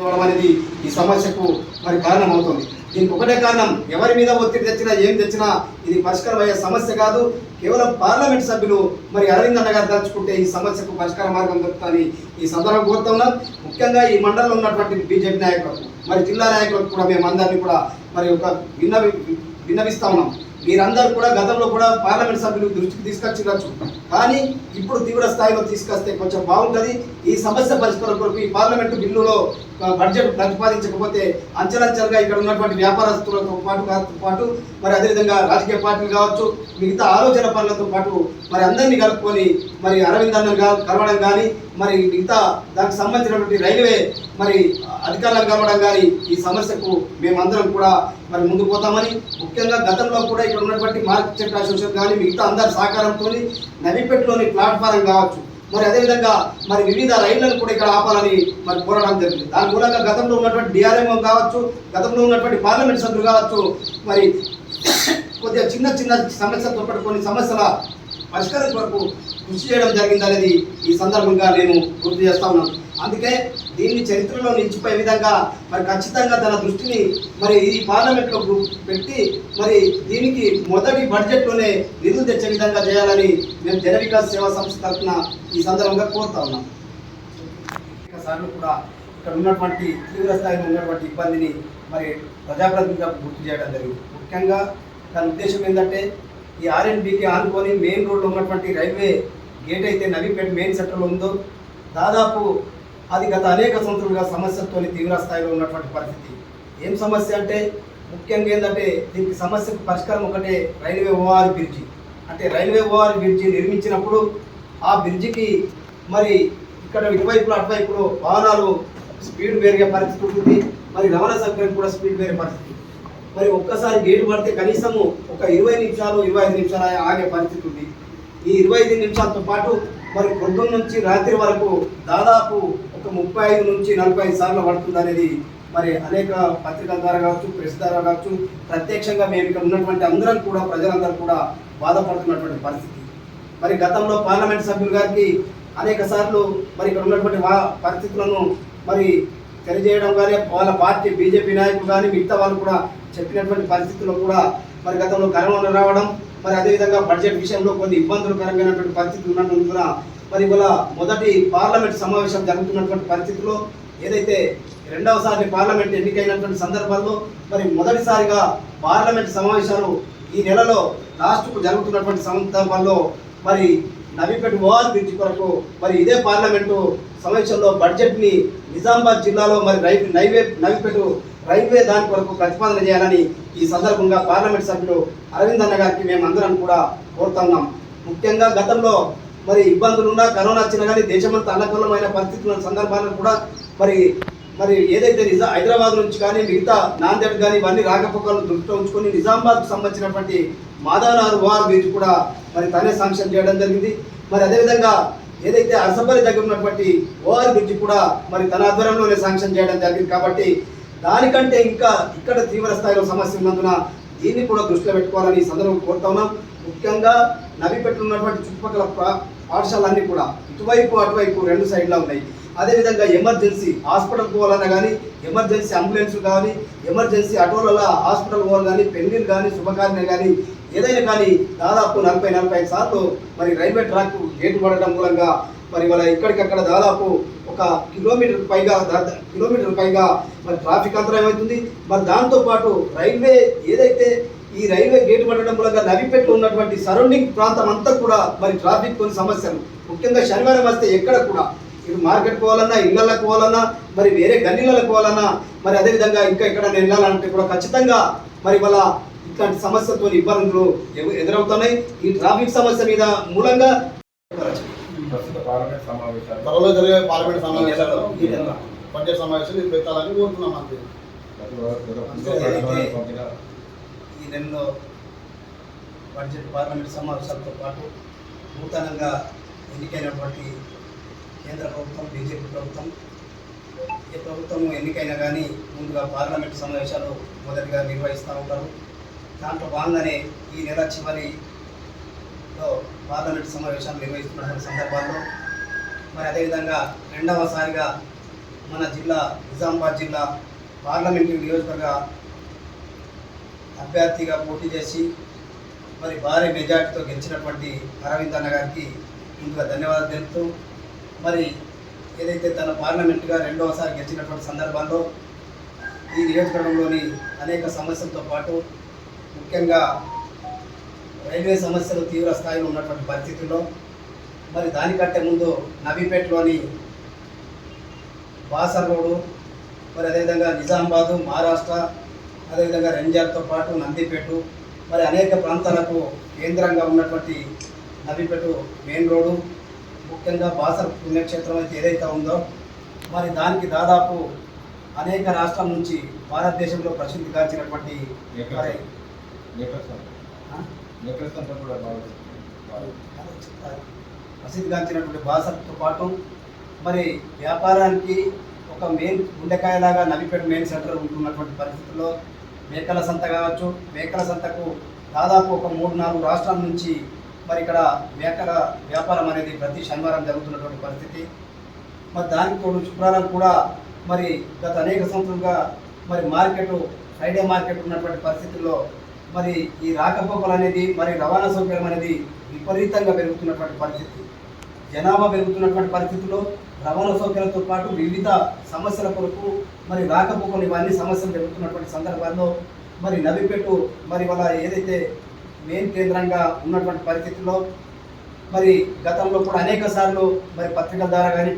అనేది ఈ సమస్యకు మరి కారణం అవుతుంది దీనికి ఒకటే కారణం ఎవరి మీద ఒత్తిడి తెచ్చినా ఏం తెచ్చినా ఇది పరిష్కారం అయ్యే సమస్య కాదు. కేవలం పార్లమెంట్ సభ్యులు మరి అరవింద్ అన్న గారు తలుచుకుంటే ఈ సమస్యకు పరిష్కార మార్గం దొరుకుతుందని ఈ సందర్భం కోరుతున్నాం ముఖ్యంగా ఈ మండలంలో ఉన్నటువంటి బీజేపీ నాయకులకు మరి జిల్లా నాయకులకు కూడా మేము అందరినీ కూడా మరి ఒక విన్న విన్నవిస్తా ఉన్నాం. మీరందరూ కూడా గతంలో కూడా పార్లమెంట్ సభ్యులు దృష్టికి తీసుకొచ్చినచ్చు కానీ ఇప్పుడు తీవ్ర స్థాయిలో తీసుకొస్తే కొంచెం బాగుంటుంది. ఈ సమస్య పరిష్కారం కొరకు ఈ పార్లమెంటు బిల్లులో బడ్జెట్ ప్రతిపాదించకపోతే అంచెలంచెలుగా ఇక్కడ ఉన్నటువంటి వ్యాపారస్తులతో పాటు పాటు మరి అదేవిధంగా రాజకీయ పార్టీలు కావచ్చు మిగతా ఆలోచన పనులతో పాటు మరి అందరినీ కలుపుకొని మరి అరవింద్ అన్న కలవడం కానీ మరి మిగతా దానికి సంబంధించినటువంటి రైల్వే మరి అధికారులను కలవడం కానీ ఈ సమస్యకు మేమందరం కూడా మరి ముందు పోతామని ముఖ్యంగా గతంలో కూడా ఇక్కడ ఉన్నటువంటి మార్కెట్ అసోసియేషన్ కానీ మిగతా అందరి సహకారంతో నవీపేటలోని ప్లాట్ఫారం కావచ్చు. మరి అదేవిధంగా మరి వివిధ రైళ్ళను కూడా ఇక్కడ ఆపాలని మరి కోరడం జరిగింది. దాని మూలంగా గతంలో ఉన్నటువంటి డిఆర్ఎంఓ కావచ్చు గతంలో ఉన్నటువంటి పార్లమెంట్ సభ్యులు కావచ్చు మరి కొద్దిగా చిన్న చిన్న సమస్యలతో పాటు కొన్ని సమస్యల పరిష్కారం కొరకు కృషి చేయడం జరిగిందనేది ఈ సందర్భంగా నేను గుర్తు చేస్తా ఉన్నాను. అందుకే దీన్ని చరిత్రలో నిలిచిపోయే విధంగా మరి ఖచ్చితంగా తన దృష్టిని మరి ఈ పార్లమెంట్లో పెట్టి మరి దీనికి మొదటి బడ్జెట్లోనే నిధులు తెచ్చే విధంగా చేయాలని మేము జన వికాస్ సేవా సంస్థ తరఫున ఈ సందర్భంగా కోరుతా ఉన్నాం. సార్లు కూడా ఇక్కడ ఉన్నటువంటి తీవ్ర స్థాయిలో ఉన్నటువంటి ఇబ్బందిని మరి ప్రజాప్రతినిధిగా గుర్తు చేయడం జరిగింది. ముఖ్యంగా దాని ఉద్దేశం ఏంటంటే ఈ ఆర్ఎన్బికి ఆనుకొని మెయిన్ రోడ్లో ఉన్నటువంటి రైల్వే గేట్ అయితే నవీపేట మెయిన్ సెంటర్లో ఉందో దాదాపు అది గత అనేక సంవత్సరాలుగా సమస్యతో తీవ్ర స్థాయిలో ఉన్నటువంటి పరిస్థితి. ఏం సమస్య అంటే ముఖ్యంగా ఏంటంటే దీనికి సమస్యకు పరిష్కారం ఒకటే రైల్వే ఓఆర్ బ్రిడ్జి. అంటే రైల్వే ఓఆర్ బ్రిడ్జి నిర్మించినప్పుడు ఆ బ్రిడ్జికి మరి ఇక్కడ ఇటువైపులో అటువైపులో వాహనాలు స్పీడ్ పెరిగే పరిస్థితి ఉంటుంది. మరి రవాణా సౌకర్యం కూడా స్పీడ్ పెరిగే పరిస్థితి మరి ఒక్కసారి గేటు పడితే కనీసము ఒక ఇరవై నిమిషాలు ఇరవై ఐదు నిమిషాలు ఆగే పరిస్థితి ఉంది. ఈ ఇరవై ఐదు నిమిషాలతో పాటు మరి పొద్దున్న నుంచి రాత్రి వరకు దాదాపు ఒక ముప్పై ఐదు నుంచి నలభై ఐదు సార్లు పడుతుంది అనేది మరి అనేక పత్రికల ద్వారా కావచ్చు ప్రెస్ ద్వారా కావచ్చు ప్రత్యక్షంగా మేము ఇక్కడ ఉన్నటువంటి అందరం కూడా ప్రజలందరూ కూడా బాధపడుతున్నటువంటి పరిస్థితి. మరి గతంలో పార్లమెంట్ సభ్యులు గారికి అనేక సార్లు మరి ఇక్కడ ఉన్నటువంటి పరిస్థితులను మరి తెలియజేయడం కానీ వాళ్ళ పార్టీ బీజేపీ నాయకులు కానీ మిగతా వాళ్ళు కూడా చెప్పినటువంటి పరిస్థితుల్లో కూడా మరి గతంలో కరోనా రావడం మరి అదేవిధంగా బడ్జెట్ విషయంలో కొన్ని ఇబ్బందులకరమైనటువంటి పరిస్థితులు ఉన్నందున మరి ఇవాళ మొదటి పార్లమెంట్ సమావేశం జరుగుతున్నటువంటి పరిస్థితుల్లో ఏదైతే రెండవసారి పార్లమెంట్ ఎన్నికైనటువంటి సందర్భాల్లో మరి మొదటిసారిగా పార్లమెంట్ సమావేశాలు ఈ నెలలో లాస్ట్కు జరుగుతున్నటువంటి సందర్భాల్లో మరి నవీపేట ఓఆర్ బ్రిడ్జ్ కొరకు మరి ఇదే పార్లమెంటు సమావేశంలో బడ్జెట్ని నిజామాబాద్ జిల్లాలో మరి రైల్వే నైవే నవీపేట రైల్వే దాని కొరకు ప్రతిపాదన చేయాలని ఈ సందర్భంగా పార్లమెంట్ సభ్యులు అరవింద్ అన్న గారికి మేము అందరం కూడా కోరుతున్నాం ముఖ్యంగా గతంలో మరి ఇబ్బందులున్నా కరోనా వచ్చినా కానీ దేశమంతా అల్లకల్లమైన పరిస్థితుల సందర్భాలను కూడా మరి మరి ఏదైతే నిజా హైదరాబాద్ నుంచి కానీ మిగతా నాందేడ్ కానీ ఇవన్నీ రాకపోకలను దృష్టిలో ఉంచుకొని నిజామాబాద్కు సంబంధించినటువంటి మాదానార్ ఓఆర్ బ్రిడ్జ్ కూడా మరి తనే శాంక్షన్ చేయడం జరిగింది. మరి అదేవిధంగా ఏదైతే అసబరి దగ్గర ఉన్నటువంటి ఓఆర్ బ్రిడ్జ్ కూడా మరి తన ఆధ్వర్యంలోనే శాంక్షన్ చేయడం జరిగింది. కాబట్టి దానికంటే ఇంకా ఇక్కడ తీవ్ర స్థాయిలో సమస్య ఉన్నందున దీన్ని కూడా దృష్టిలో పెట్టుకోవాలని ఈ సందర్భం కోరుతా ఉన్నాం. ముఖ్యంగా నవిపెట్టు ఉన్నటువంటి చుట్టుపక్కల పాఠశాలన్నీ కూడా ఇటువైపు అటువైపు రెండు సైడ్లా ఉన్నాయి. అదేవిధంగా ఎమర్జెన్సీ హాస్పిటల్ పోవాలన్నా కానీ ఎమర్జెన్సీ అంబులెన్స్ కానీ ఎమర్జెన్సీ ఆటోలలో హాస్పిటల్ పోవాలి కానీ పెళ్ళిలు కానీ శుభకార్యం కానీ ఏదైనా కానీ దాదాపు నలభై నలభై ఐదు సార్లు మరి రైల్వే ట్రాక్ గేటు పడడం మూలంగా మరి వాళ్ళ ఇక్కడికక్కడ దాదాపు ఒక కిలోమీటర్ పైగా కిలోమీటర్ పైగా మరి ట్రాఫిక్ అంతరం అవుతుంది. మరి దాంతోపాటు రైల్వే ఏదైతే ఈ రైల్వే గేటు పడడం మూలంగా నవిపేటలో ఉన్నటువంటి సరౌండింగ్ ప్రాంతం అంతా కూడా మరి ట్రాఫిక్ కొన్ని సమస్యలు. ముఖ్యంగా శనివారం వస్తే ఎక్కడ కూడా ఇటు మార్కెట్ పోవాలన్నా ఇళ్ళకి పోవాలన్నా మరి వేరే గల్లీలకు పోవాలన్నా మరి అదేవిధంగా ఇంకా ఎక్కడైనా వెళ్ళాలంటే కూడా ఖచ్చితంగా మరి వాళ్ళ ఇట్లాంటి సమస్యతో ఇబ్బందులు ఎదురవుతున్నాయి. ఈ ట్రాఫిక్ సమస్య మీద మూలంగా ప్రస్తుత పార్లమెంట్ సమావేశాలు. త్వరలో జరిగే పార్లమెంట్ సమావేశాలు. బడ్జెట్ సమావేశాలు ఇది పెట్టాలని కోరుతున్నాం అంతే. ఈ నెలలో బడ్జెట్ పార్లమెంట్ సమావేశాలతో పాటు నూతనంగా ఎన్నికైనటువంటి కేంద్ర ప్రభుత్వం బీజేపీ ప్రభుత్వం ఏ ప్రభుత్వం ఎన్నికైనా కానీ ముందుగా పార్లమెంట్ సమావేశాలు మొదటిగా నిర్వహిస్తూ ఉంటారు. దాంట్లో భాగంగానే ఈ నెల చివరిలో పార్లమెంట్ సమావేశాలు నిర్వహిస్తున్న సందర్భాల్లో మరి అదేవిధంగా రెండవసారిగా మన జిల్లా నిజామాబాద్ జిల్లా పార్లమెంటు నియోజకవర్గ అభ్యర్థిగా పోటీ చేసి మరి భారీ మెజార్టీతో గెలిచినటువంటి అరవింద్ అన్న గారికి ముందుగా ధన్యవాదాలు తెలుపుతూ మరి ఏదైతే తన పార్లమెంటుగా రెండవసారి గెలిచినటువంటి సందర్భాల్లో ఈ నియోజకవర్గంలోని అనేక సమస్యలతో పాటు ముఖ్యంగా రైల్వే సమస్యలు తీవ్ర స్థాయిలో ఉన్నటువంటి పరిస్థితుల్లో మరి దానికంటే ముందు నవీపేటలోని బాసర్ రోడ్డు మరి అదేవిధంగా నిజామాబాదు మహారాష్ట్ర అదేవిధంగా రెంజార్తో పాటు నందిపేట మరి అనేక ప్రాంతాలకు కేంద్రంగా ఉన్నటువంటి నవీపేట మెయిన్ రోడ్డు ముఖ్యంగా బాసర్ పుణ్యక్షేత్రం అయితే ఏదైతే ఉందో మరి దానికి దాదాపు అనేక రాష్ట్రాల నుంచి భారతదేశంలో ప్రసిద్ధి గాంచినటువంటి మరి ఆ? నెక్లెస్ కూడా ప్రసిద్ధిగాంచినటువంటి భాషతో పాటు మరి వ్యాపారానికి ఒక మెయిన్ గుండెకాయలాగా నవిపేట మెయిన్ సెంటర్ ఉంటున్నటువంటి పరిస్థితుల్లో మేకల సంత కావచ్చు మేకల సంతకు దాదాపు ఒక మూడు నాలుగు రాష్ట్రాల నుంచి మరి ఇక్కడ మేకల వ్యాపారం అనేది ప్రతి శనివారం జరుగుతున్నటువంటి పరిస్థితి మరి దానికి తోడు శుక్రవారం కూడా మరి గత అనేక సంవత్సరాలుగా మరి మార్కెట్ ఫ్రైడే మార్కెట్ ఉన్నటువంటి పరిస్థితుల్లో మరి ఈ రాకపోకలు అనేది మరి రవాణా సౌకర్యం అనేది విపరీతంగా పెరుగుతున్నటువంటి పరిస్థితి. జనాభా పెరుగుతున్నటువంటి పరిస్థితుల్లో రవాణా సౌకర్యంతో పాటు వివిధ సమస్యల కొరకు మరి రాకపోకలు ఇవన్నీ సమస్యలు పెరుగుతున్నటువంటి సందర్భాల్లో మరి నవిపెట్టు మరి వాళ్ళ ఏదైతే మెయిన్ కేంద్రంగా ఉన్నటువంటి పరిస్థితుల్లో మరి గతంలో కూడా అనేక సార్లు మరి పత్రికల ద్వారా కానీ